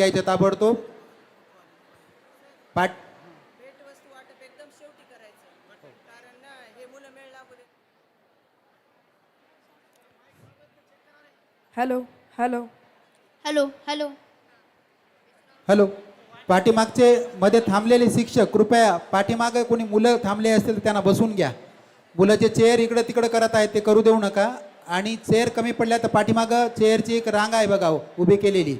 घ्यायचं ताबडतोब. पाठ भेटवस्तू वाटप एकदम शेवटी करायचं कारण ना हे मुलं मेळ लागू दे hello hello. Hello hello. Hello. पाठीमागचे मध्ये थांबलेले शिक्षक कृपया पाठीमागे कोणी मुलं थांबले असतील तर त्यांना बसून घ्या. मुलं जे चेअर इकडं तिकडं करत आहेत ते करू देऊ नका. आणि चेअर कमी पडल्या तर पाठीमागं चेअरची एक रांग आहे बघा उभी केलेली.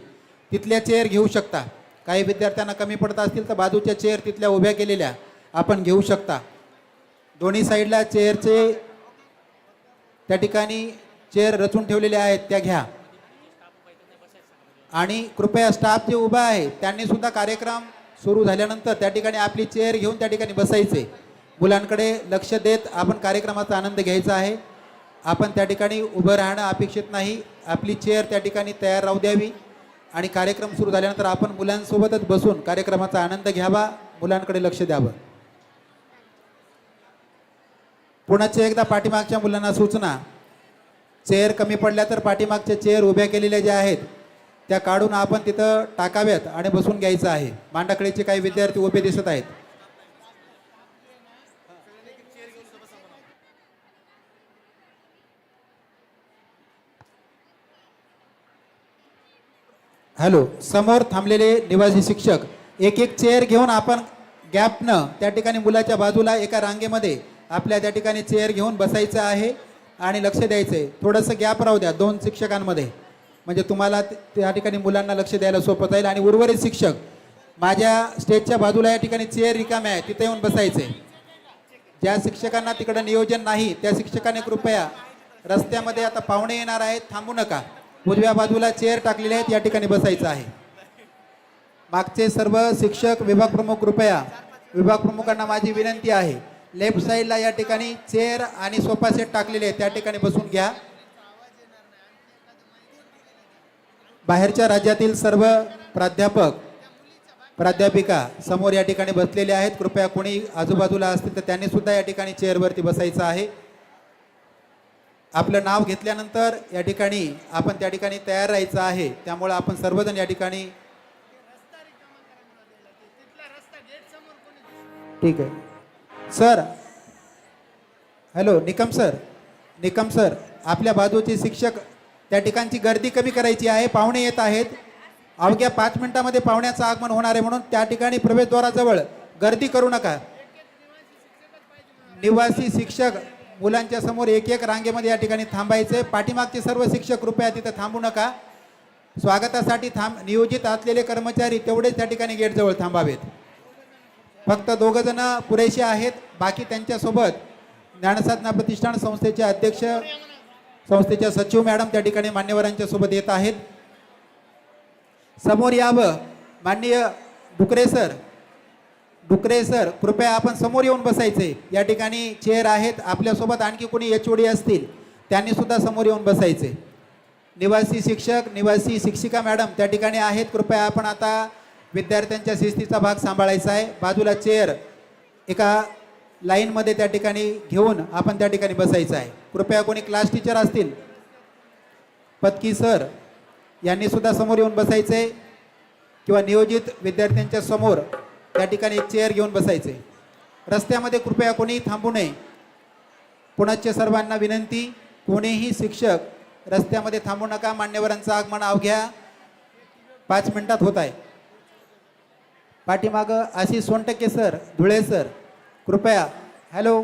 तिथल्या चेअर घेऊ शकता. काही विद्यार्थ्यांना कमी पडत असतील तर बाजूच्या चेअर तिथल्या उभ्या केलेल्या आपण घेऊ शकता. दोन्ही साईडला चेअरचे त्या ठिकाणी चेअर रचून ठेवलेले आहेत त्या घ्या. आणि कृपया स्टाफ जे उभा आहे त्यांनी सुद्धा कार्यक्रम सुरू झाल्यानंतर त्या ठिकाणी आपली चेअर घेऊन त्या ठिकाणी बसायचे. मुलांकडे लक्ष देत आपण कार्यक्रमाचा आनंद घ्यायचा आहे. आपण त्या ठिकाणी उभं राहणं अपेक्षित नाही. आपली चेअर त्या ठिकाणी तयार राहू द्यावी. आणि कार्यक्रम सुरू झाल्यानंतर आपण मुलांसोबतच बसून कार्यक्रमाचा आनंद घ्यावा मुलांकडे लक्ष द्यावं. पुण्याच्या एकदा पाठीमागच्या मुलांना सूचना चेअर कमी पडल्या तर पाठीमागच्या चेअर उभ्या केलेल्या ज्या आहेत त्या काढून आपण तिथं टाकाव्यात आणि बसून घ्यायचं आहे. मांडाकळीचे काही विद्यार्थी उभे दिसत आहेत. हॅलो समोर थांबलेले निवासी शिक्षक एक एक चेअर घेऊन आपण गॅपनं त्या ठिकाणी मुलाच्या बाजूला एका रांगेमध्ये आपल्या त्या ठिकाणी चेअर घेऊन बसायचं आहे आणि लक्ष द्यायचं आहे थोडंसं गॅप राहू द्या दोन शिक्षकांमध्ये. म्हणजे तुम्हाला त्या ठिकाणी मुलांना लक्ष द्यायला सोपं जाईल आणि उर्वरित शिक्षक माझ्या स्टेजच्या बाजूला या ठिकाणी चेअर रिकाम्या आहे तिथे येऊन बसायचे ज्या शिक्षकांना तिकडं नियोजन नाही त्या शिक्षकाने कृपया रस्त्यामध्ये आता पाहुणे येणार आहेत थांबू नका. उजव्या बाजूला चेअर टाकलेले आहेत या ठिकाणी बसायचं आहे. मागचे सर्व शिक्षक विभाग प्रमुख कृपया विभाग प्रमुखांना माझी विनंती आहे लेफ्ट साईडला या ठिकाणी चेअर आणि सोफा सेट टाकलेले आहेत त्या ठिकाणी बसून घ्या. बाहेरच्या राज्यातील सर्व प्राध्यापक प्राध्यापिका समोर या ठिकाणी बसलेले आहेत. कृपया कोणी आजूबाजूला असतील तर त्यांनी सुद्धा या ठिकाणी चेअरवरती बसायचं आहे. आपलं नाव घेतल्यानंतर या ठिकाणी आपण त्या ठिकाणी तयार राहायचं आहे. त्यामुळे आपण सर्वजण या ठिकाणी ठीक आहे. Sir hello Nikam sir Nikam sir आपल्या बाजूचे शिक्षक त्या ठिकाणची गर्दी कमी करायची आहे पाहुणे येत आहेत. अवघ्या पाच मिनिटामध्ये पाहुण्याचं आगमन होणार आहे म्हणून त्या ठिकाणी प्रवेशद्वाराजवळ गर्दी करू नका. निवासी शिक्षक मुलांच्या समोर एक एक रांगेमध्ये या ठिकाणी थांबायचे. पाठीमागचे सर्व शिक्षक कृपया तिथं थांबू नका. स्वागतासाठी थांब नियोजित असलेले कर्मचारी तेवढेच त्या ठिकाणी गेटजवळ थांबावेत. फक्त दोघं जण पुरेसे आहेत बाकी त्यांच्यासोबत ज्ञानसाधना प्रतिष्ठान संस्थेचे अध्यक्ष संस्थेच्या सचिव मॅडम त्या ठिकाणी मान्यवरांच्या सोबत येत आहेत. समोर यावं माननीय डुकरे सर डुकरे सर कृपया आपण समोर येऊन बसायचे. या ठिकाणी चेअर आहेत आपल्यासोबत आणखी कोणी एच ओ डी असतील त्यांनी सुद्धा समोर येऊन बसायचे. निवासी शिक्षक निवासी शिक्षिका मॅडम त्या ठिकाणी आहेत. कृपया आपण आता विद्यार्थ्यांच्या शिस्तीचा भाग सांभाळायचा आहे. बाजूला चेअर एका लाईनमध्ये त्या ठिकाणी घेऊन आपण त्या ठिकाणी बसायचं आहे. कृपया कोणी क्लास टीचर असतील? पत्की सर यांनी सुद्धा समोर येऊन बसायचं. आहे किंवा नियोजित विद्यार्थ्यांच्या समोर त्या ठिकाणी एक चेअर घेऊन बसायचे. रस्त्यामध्ये कृपया कोणी थांबू नये. पुण्याच्या सर्वांना विनंती कोणीही शिक्षक रस्त्यामध्ये थांबू नका मान्यवरांचं आगमन अवघ्या पाच मिनिटात होत आहे. पाठीमागं आशिष सोनटके सर धुळे सर कृपया हॅलो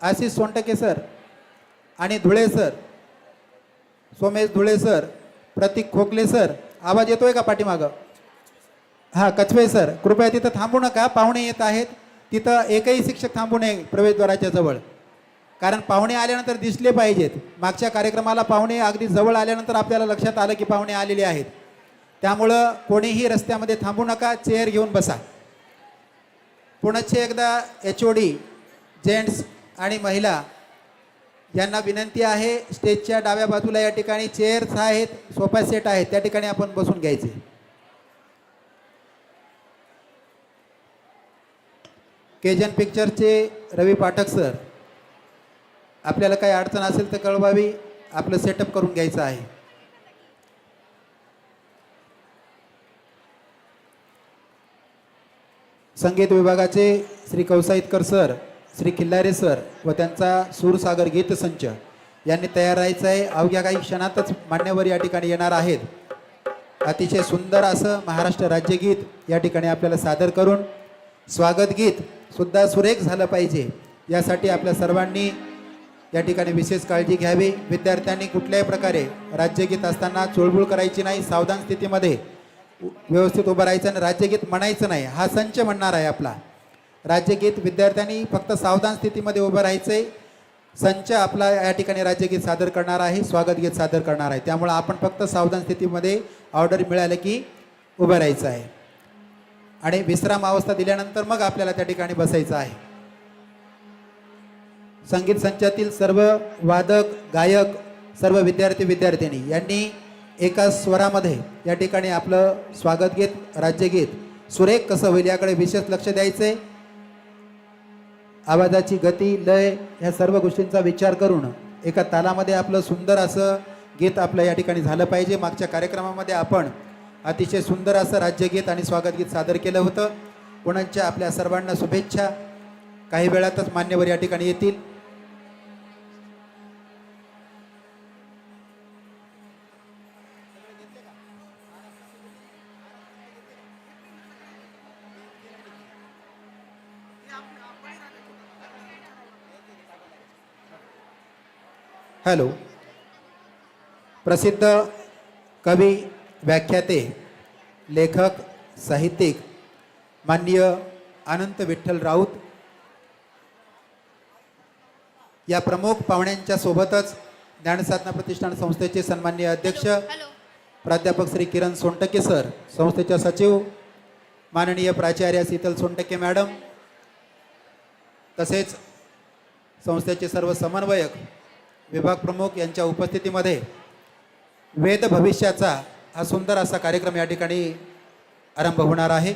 आशिष सोनटके सर आणि Dhule sir Somesh Dhule sir Prateek Khokle sir आवाज येतोय का पाठीमागं? हां कचवे सर कृपया तिथं थांबू नका पाहुणे येत आहेत. तिथं एकही शिक्षक थांबू नये प्रवेशद्वाराच्या जवळ. कारण पाहुणे आल्यानंतर दिसले पाहिजेत. मागच्या कार्यक्रमाला पाहुणे अगदी जवळ आल्यानंतर आपल्याला लक्षात आलं की पाहुणे आलेले आहेत. त्यामुळं कोणीही रस्त्यामध्ये थांबू नका चेअर घेऊन बसा. पुण्याचे एकदा एच ओ डी जेंट्स आणि महिला यांना विनंती आहे स्टेजच्या डाव्या बाजूला या ठिकाणी चेअर्स आहेत सोफा सेट आहेत त्या ठिकाणी आपण बसून घ्यायचे. केजन पिक्चरचे रवी पाठक सर आपल्याला काही अडचण असेल तर कळवावी. आपलं सेटअप करून घ्यायचं आहे. संगीत विभागाचे श्री कौसाईतकर सर श्री खिल्लारे सर व त्यांचा सूरसागर गीत संच यांनी तयार राहायचं आहे. अवघ्या काही क्षणातच मान्यवर या ठिकाणी येणार आहेत. अतिशय सुंदर असं महाराष्ट्र राज्यगीत या ठिकाणी आपल्याला सादर करून स्वागत गीत सुद्धा सुरेख झालं पाहिजे. यासाठी आपल्या सर्वांनी या ठिकाणी विशेष काळजी घ्यावी. विद्यार्थ्यांनी कुठल्याही प्रकारे राज्यगीत असताना चुळबुळ करायची नाही सावधान स्थितीमध्ये व्यवस्थित उभं राहायचं आणि राज्यगीत म्हणायचं नाही हा संच म्हणणार आहे आपला. राज्यगीत विद्यार्थ्यांनी फक्त सावधान स्थितीमध्ये उभं राहायचं आहे संच आपला या ठिकाणी राज्यगीत सादर करणार आहे स्वागत गीत सादर करणार आहे. त्यामुळं आपण फक्त सावधान स्थितीमध्ये ऑर्डर मिळालं की उभं राहायचं आहे. आणि विश्राम अवस्था दिल्यानंतर मग आपल्याला त्या ठिकाणी बसायचं आहे. संगीत संचातील सर्व वादक गायक सर्व विद्यार्थी विद्यार्थिनी यांनी एका स्वरामध्ये या ठिकाणी आपलं स्वागत गीत राज्यगीत सुरेख कसं होईल याकडे विशेष लक्ष द्यायचे. आवाजाची गती लय या सर्व गोष्टींचा विचार करून एका तालामध्ये आपलं सुंदर असं गीत आपलं या ठिकाणी झालं पाहिजे. मागच्या कार्यक्रमामध्ये आपण अतिशय सुंदर असं राज्यगीत आणि स्वागतगीत सादर केलं होतं. पुण्याच्या आपल्या सर्वांना शुभेच्छा. काही वेळातच मान्यवर या ठिकाणी येतील. हॅलो. प्रसिद्ध कवी व्याख्याते लेखक साहित्यिक माननीय अनंत विठ्ठल राऊत. या प्रमुख पाहुण्यांच्या सोबतच ज्ञानसाधना प्रतिष्ठान संस्थेचे सन्माननीय अध्यक्ष प्राध्यापक श्री किरण सोनटके सर संस्थेच्या सचिव माननीय प्राचार्य शीतल सोनटके मॅडम तसेच संस्थेचे सर्व समन्वयक विभाग प्रमुख यांच्या उपस्थितीमध्ये वेद भविष्याचा हा सुंदर असा कार्यक्रम या ठिकाणी आरंभ होणार आहे.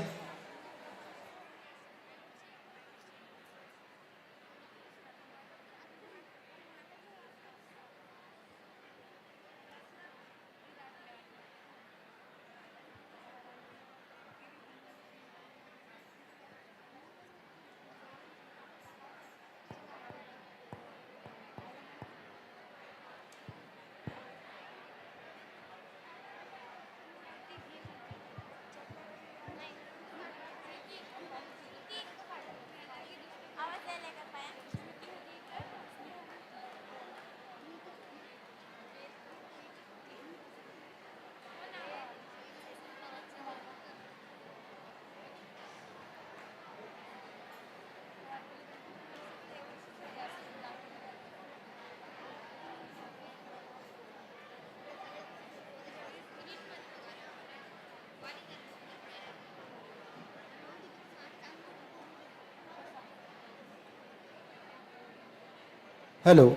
हॅलो.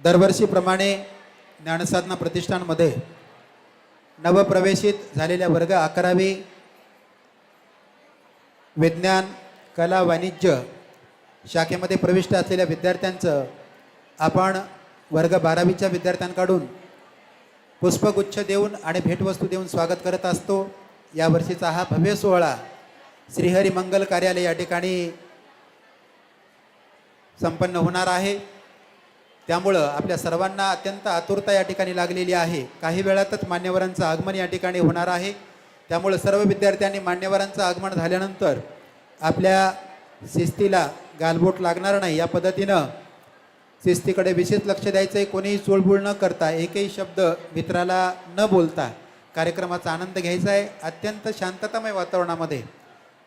दरवर्षीप्रमाणे ज्ञानसाधना प्रतिष्ठानमध्ये नवप्रवेशित झालेल्या वर्ग अकरावी विज्ञान कला वाणिज्य शाखेमध्ये प्रविष्ट असलेल्या विद्यार्थ्यांचं आपण वर्ग बारावीच्या विद्यार्थ्यांकडून पुष्पगुच्छ देऊन आणि भेटवस्तू देऊन स्वागत करत असतो. यावर्षीचा हा भव्य सोहळा श्रीहरी मंगल कार्यालय या ठिकाणी संपन्न होणार आहे. त्यामुळं आपल्या सर्वांना अत्यंत आतुरता या ठिकाणी लागलेली आहे. काही वेळातच मान्यवरांचं आगमन या ठिकाणी होणार आहे. त्यामुळं सर्व विद्यार्थ्यांनी मान्यवरांचं आगमन झाल्यानंतर आपल्या शिस्तीला गालबोट लागणार नाही. या पद्धतीनं शिस्तीकडे विशेष लक्ष द्यायचं आहे कोणीही चोळबुळ न करता एकही शब्द मित्राला न बोलता कार्यक्रमाचा आनंद घ्यायचा आहे. अत्यंत शांततामय वातावरणामध्ये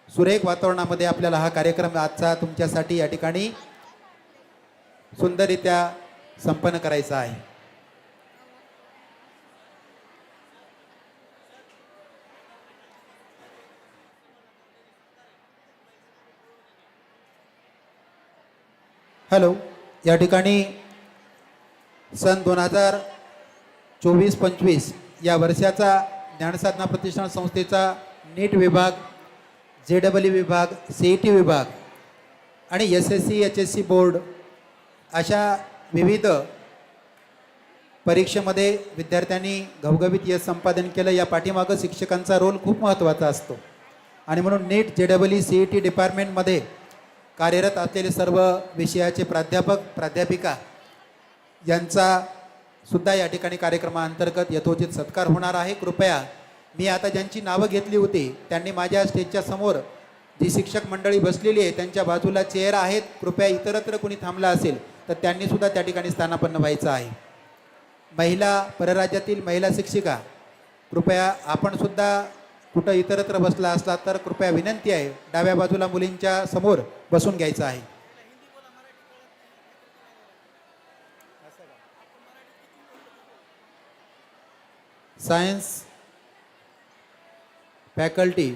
सुरेख वातावरणामध्ये आपल्याला हा कार्यक्रम आजचा तुमच्यासाठी या ठिकाणी सुंदररित्या संपन्न करायचा आहे. हॅलो या ठिकाणी सन दोन हजार चोवीस पंचवीस या वर्षाचा ज्ञानसाधना प्रतिष्ठान संस्थेचा नीट विभाग जे डबल ई विभाग सी ई टी विभाग आणि S S C H S C board अशा विविध परीक्षेमध्ये विद्यार्थ्यांनी घवघवीत यश संपादन केलं. या पाठीमागं शिक्षकांचा रोल खूप महत्त्वाचा असतो. आणि म्हणून NEET J double E C E T डिपार्टमेंटमध्ये कार्यरत असलेले सर्व विषयाचे प्राध्यापक प्राध्यापिका यांचा सुद्धा या ठिकाणी कार्यक्रमाअंतर्गत यथोचित सत्कार होणार आहे. कृपया मी आता ज्यांची नावं घेतली होती त्यांनी माझ्या स्टेजच्या समोर जी शिक्षक मंडळी बसलेली आहे त्यांच्या बाजूला चेअर आहेत. कृपया इतरत्र कुणी थांबला असेल तर त्यांनी सुद्धा त्या ठिकाणी स्थानापन्न व्हायचं आहे. महिला परराज्यातील महिला शिक्षिका कृपया आपण सुद्धा कुठं इतरत्र बसला असला तर कृपया विनंती आहे डाव्या बाजूला मुलींच्या समोर बसून घ्यायचं आहे. सायन्स फॅकल्टी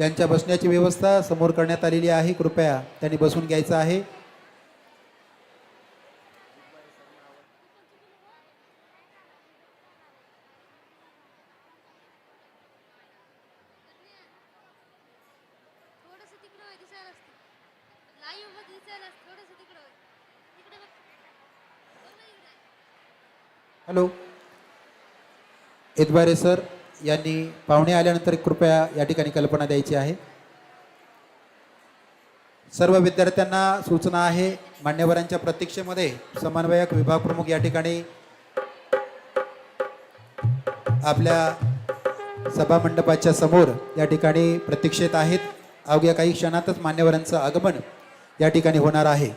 यांच्या बसण्याची व्यवस्था समोर करण्यात आलेली आहे. कृपया त्यांनी बसून घ्यायचं आहे. हॅलो. इतबारे सर. यांनी पाहुणे आल्यानंतर कृपया या ठिकाणी कल्पना द्यायची आहे. सर्व विद्यार्थ्यांना सूचना आहे मान्यवरांच्या प्रतीक्षेमध्ये समन्वयक विभाग प्रमुख या ठिकाणी आपल्या सभामंडपाच्या समोर या ठिकाणी प्रतीक्षेत आहेत. अवघ्या काही क्षणातच मान्यवरांचं आगमन या ठिकाणी होणार आहे.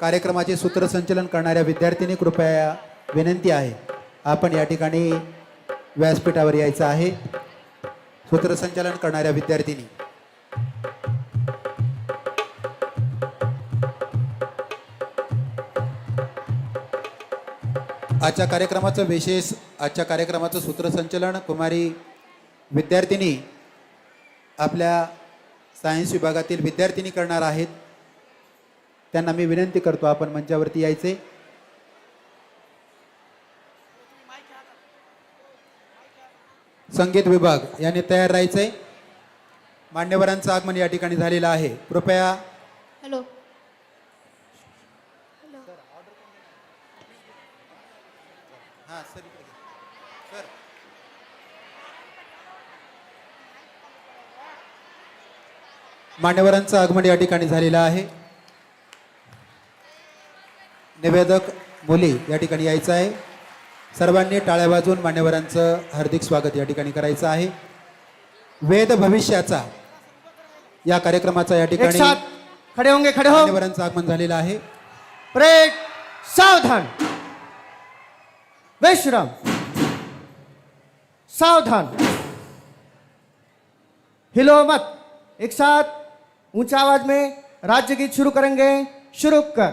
कार्यक्रमाचे सूत्रसंचलन करणाऱ्या विद्यार्थ्यांनी कृपया विनंती आहे. आपण या ठिकाणी व्यासपीठावर यायचं आहे. सूत्रसंचालन करणाऱ्या विद्यार्थिनी. आजच्या कार्यक्रमाचं विशेष आजच्या कार्यक्रमाचं सूत्रसंचलन कुमारी विद्यार्थिनी आपल्या सायन्स विभागातील विद्यार्थिनी करणार आहेत. त्यांना मी विनंती करतो आपण मंचावरती यायचे. संगीत विभाग याने तयार राहायचंय. मान्यवरांचं आगमन या ठिकाणी झालेलं आहे. कृपया हॅलो. हां सर. सर. मान्यवरांचं आगमन या ठिकाणी झालेलं आहे. निवेदक मुली या ठिकाणी यायचं आहे. सर्वांनी टाळ्या वाजवून मान्यवरांचं हार्दिक स्वागत या ठिकाणी करायचं आहे. वेद भविष्याचा या कार्यक्रमाचा या एक ठिकाणी साथ. खड़े होंगे खड़े हो. मान्यवरांचं आगमन झालेलं आहे. परेड सावधान. विश्राम. सावधान. हिलो मत. एक साथ. ऊंचा आवाज में राज्य गीत शुरू करेंगे. शुरू कर.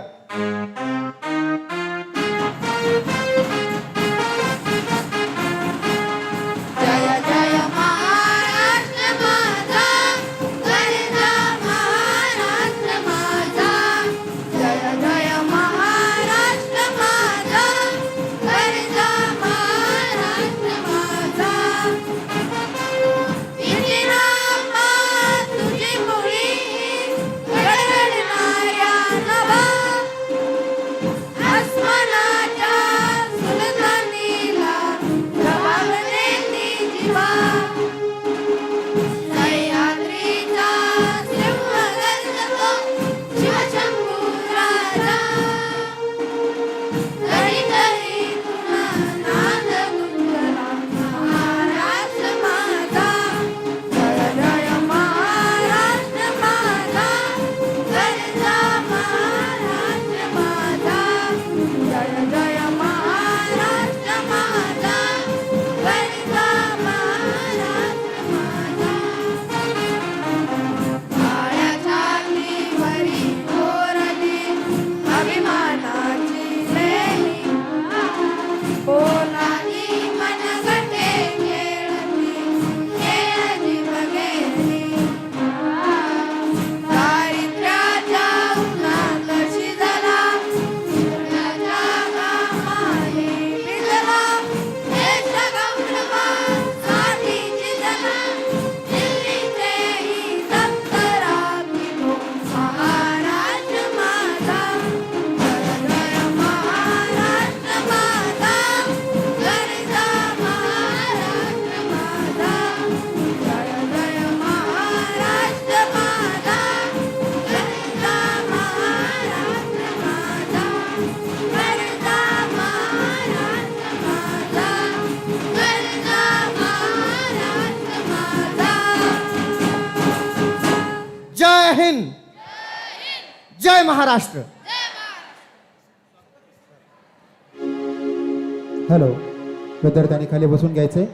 विद्यार्थ्यांनी खाली बसून घ्यायचे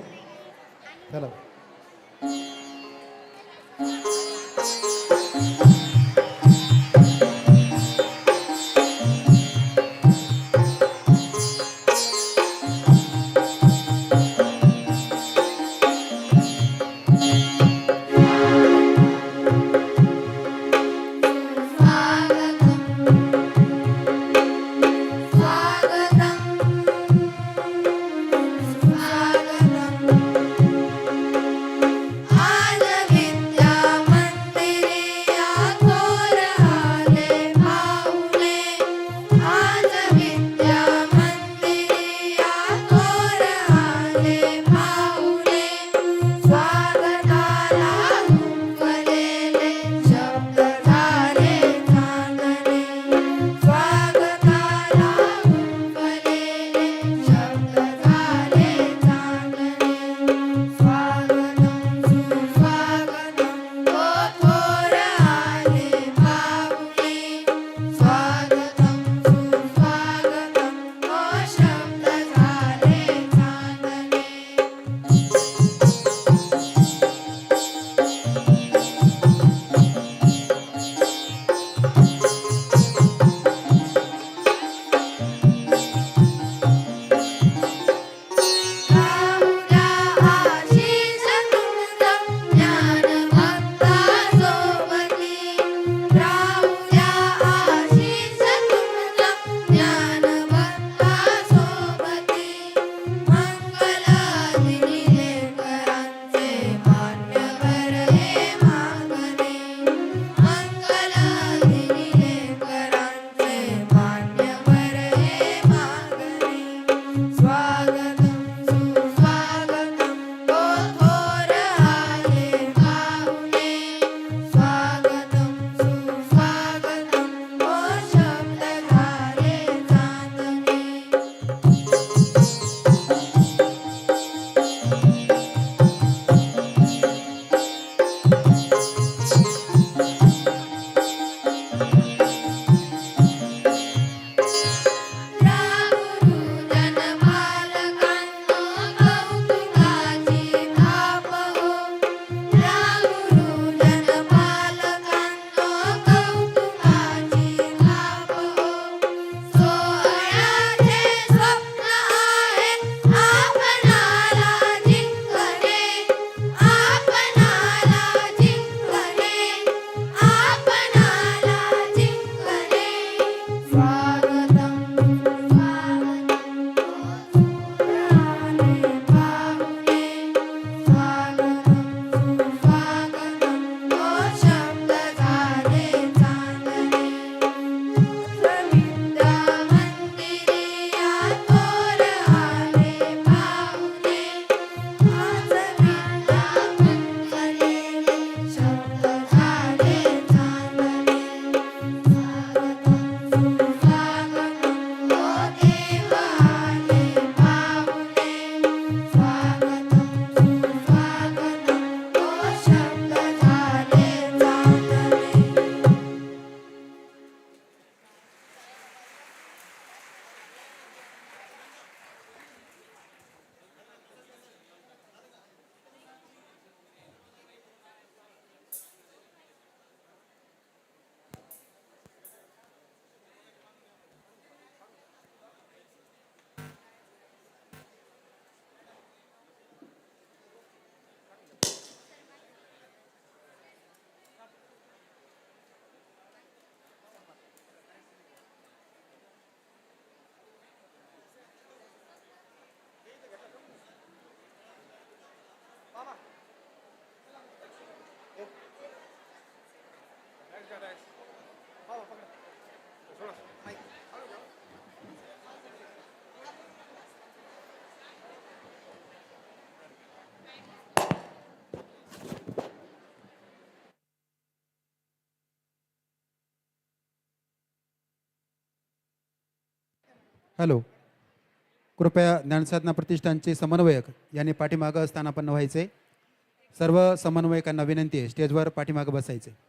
चला. हॅलो. कृपया ज्ञानसाधना प्रतिष्ठानचे समन्वयक यांनी पाठीमागं स्थानापन्न व्हायचे. सर्व समन्वयकांना विनंती आहे स्टेजवर पाठीमागं बसायचे.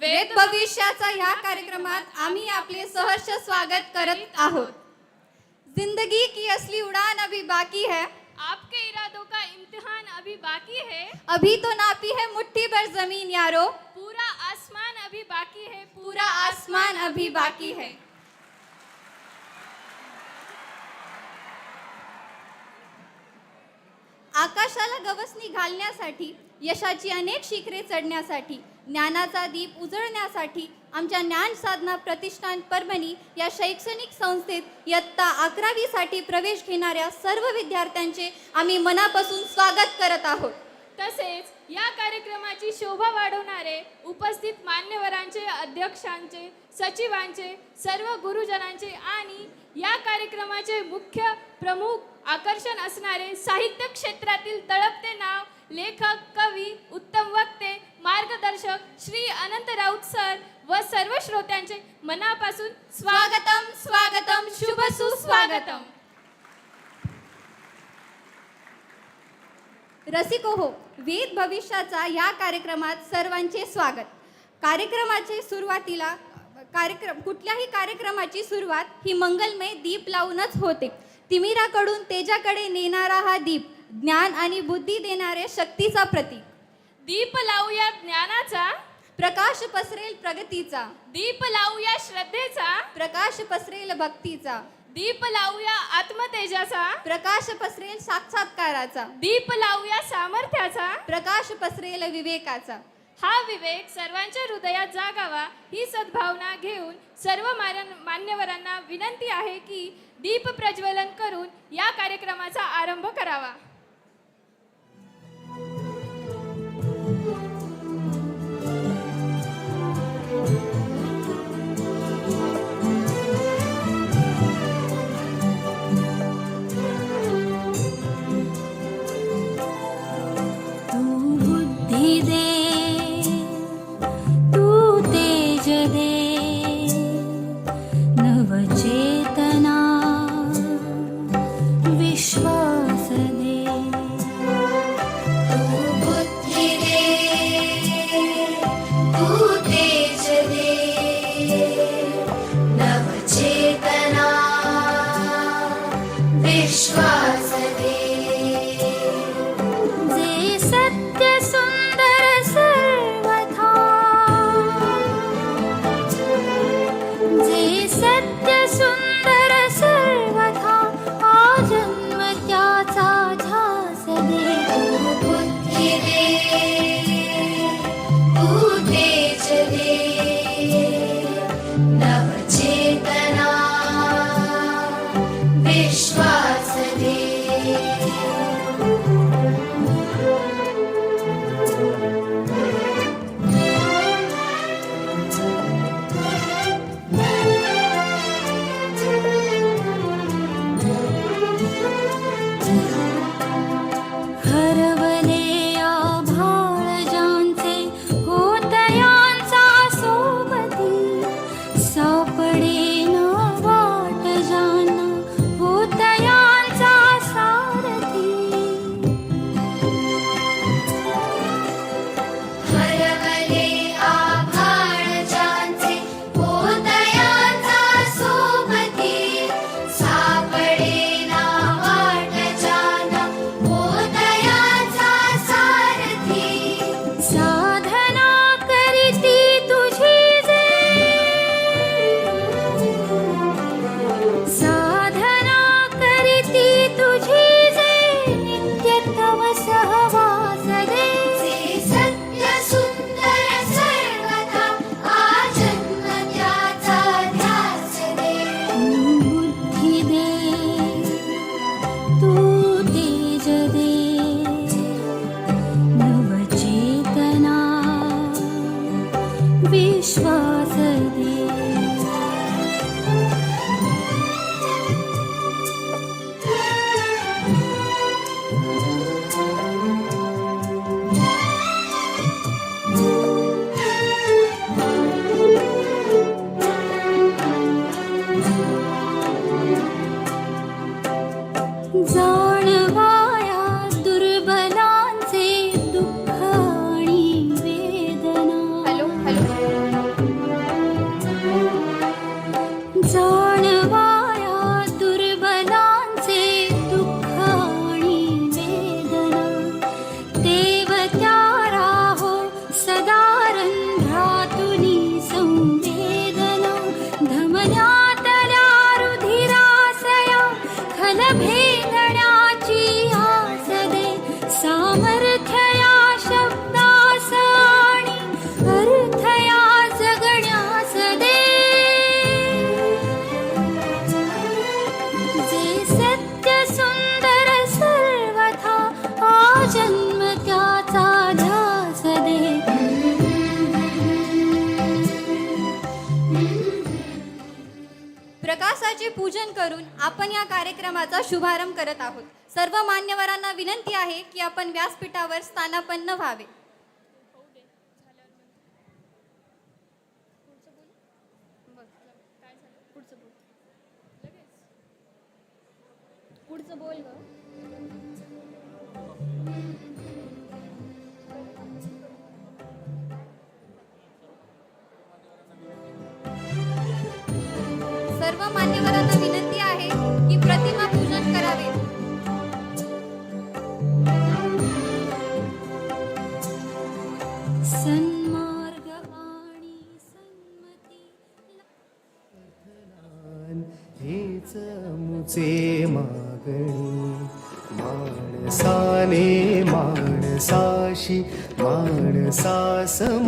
वेद भविष्याचा ह्या कार्यक्रमात आम्ही आपले सहर्ष स्वागत करत आहोत. जिंदगी की असली उड़ान अभी बाकी है. आपके इरादों का इम्तिहान अभी बाकी है। अभी तो नापी है मुट्ठी भर जमीन यारो। पूरा आसमान अभी बाकी है पूरा आसमान अभी बाकी है। आकाशाला गवसणी घालण्यासाठी यशाची अनेक शिखरे चढण्यासाठी ज्ञानाचा दीप उजळण्यासाठी आमच्या ज्ञान साधना प्रतिष्ठान परभणी या शैक्षणिक संस्थेत इयत्ता अकरावीसाठी प्रवेश घेणाऱ्या सर्व विद्यार्थ्यांचे आम्ही मनापासून स्वागत करत आहोत. तसेच या कार्यक्रमाची शोभा वाढवणारे उपस्थित मान्यवरांचे अध्यक्षांचे सचिवांचे सर्व गुरुजनांचे आणि या कार्यक्रमाचे मुख्य प्रमुख आकर्षण असणारे साहित्य क्षेत्रातील तळपते नाव लेखक कवी उत्तम वक्ते मार्गदर्शक श्री अनंत राऊत सर व सर्व श्रोत्यांचे मनापासून स्वागतम स्वागतम शुभ सुस्वागतम. रसिको हो वेद भविष्याचा या कार्यक्रमात सर्वांचे स्वागत. कार्यक्रमाचे सुरुवातीला कार्यक्रम कुठल्याही कार्यक्रमाची सुरुवात ही मंगलमय दीप लावूनच होते. तिमिराकडून तेजाकडे नेणारा हा दीप ज्ञान आणि बुद्धी देणारे शक्तीचा प्रतीक. दीप लावूया ज्ञानाचा. प्रकाश पसरेल प्रगतीचा. दीप लावूया श्रद्धेचा. प्रकाश पसरेल भक्तीचा. दीप लावूया आत्मतेजाचा. प्रकाश पसरेल साक्षात्काराचा. दीप लावूया सामर्थ्याचा. प्रकाश पसरेल विवेकाचा. हा विवेक सर्वांच्या हृदयात जागावा ही सद्भावना घेऊन सर्व मान्य- मान्यवरांना विनंती आहे की दीप प्रज्वलन करून या कार्यक्रमाचा आरंभ करावा. करून आपण या कार्यक्रमाचा शुभारंभ करत आहोत. सर्व मान्यवरांना विनंती आहे की आपण व्यासपीठावर स्थानापन्न व्हावे. पुढचं बोल. सन्मार्ग आणि सन्मती हेच मुचे मागणी. माणसाने माणसाशी माणसा सम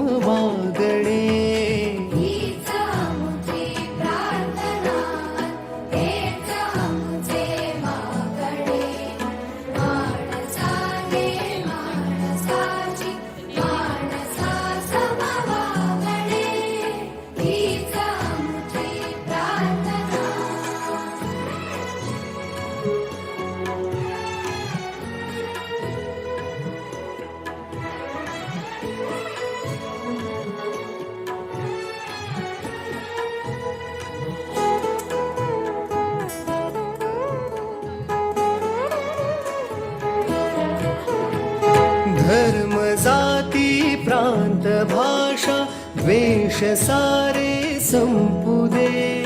धर्म जाती प्रांत भाषा द्वेष सारे संपुदे